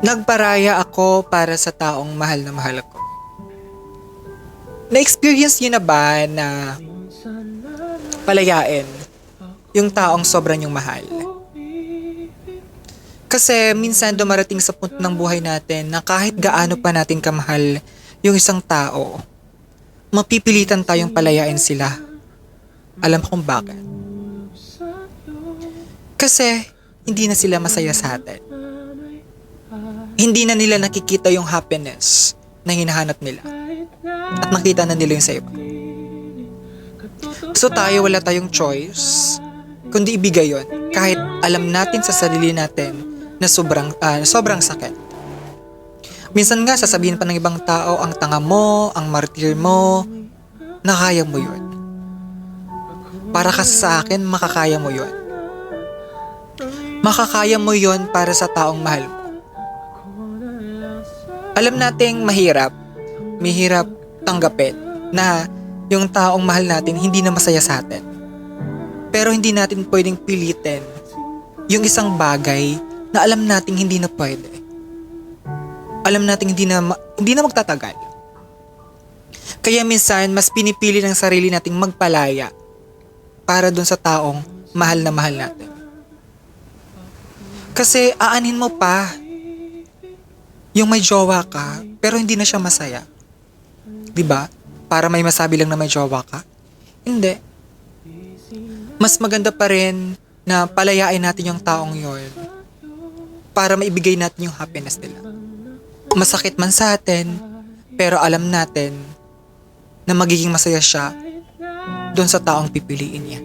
Nagparaya ako para sa taong mahal na mahal ko. Na-experience niyo na ba na palayain yung taong sobrang yung mahal? Kasi minsan dumarating sa punto ng buhay natin na kahit gaano pa natin kamahal yung isang tao, mapipilitan tayong palayain sila. Alam kung bakit. Kasi hindi na sila masaya sa atin. Hindi na nila nakikita yung happiness na hinahanap nila. At nakita na nila yung sa iba. So tayo wala tayong choice kundi ibigay yon kahit alam natin sa sarili natin na sobrang ah, sobrang sakit. Minsan nga sasabihin pa ng ibang tao ang tanga mo, ang martir mo, na kaya mo yun. Para kasi sa akin, makakaya mo yun. Makakaya mo yun para sa taong mahal mo. Alam nating mahirap, mahirap tanggapin na yung taong mahal natin hindi na masaya sa atin. Pero hindi natin pwedeng pilitin yung isang bagay na alam nating hindi na pwede. Alam nating hindi na, ma- hindi na magtatagal. Kaya minsan, mas pinipili ng sarili nating magpalaya para dun sa taong mahal na mahal natin. Kasi aanin mo pa yung may jowa ka, pero hindi na siya masaya. 'Di ba? Para may masabi lang na may jowa ka. Hindi. Mas maganda pa rin na palayain natin yung taong yon para maibigay natin yung happiness nila. Masakit man sa atin, pero alam natin na magiging masaya siya doon sa taong pipiliin niya.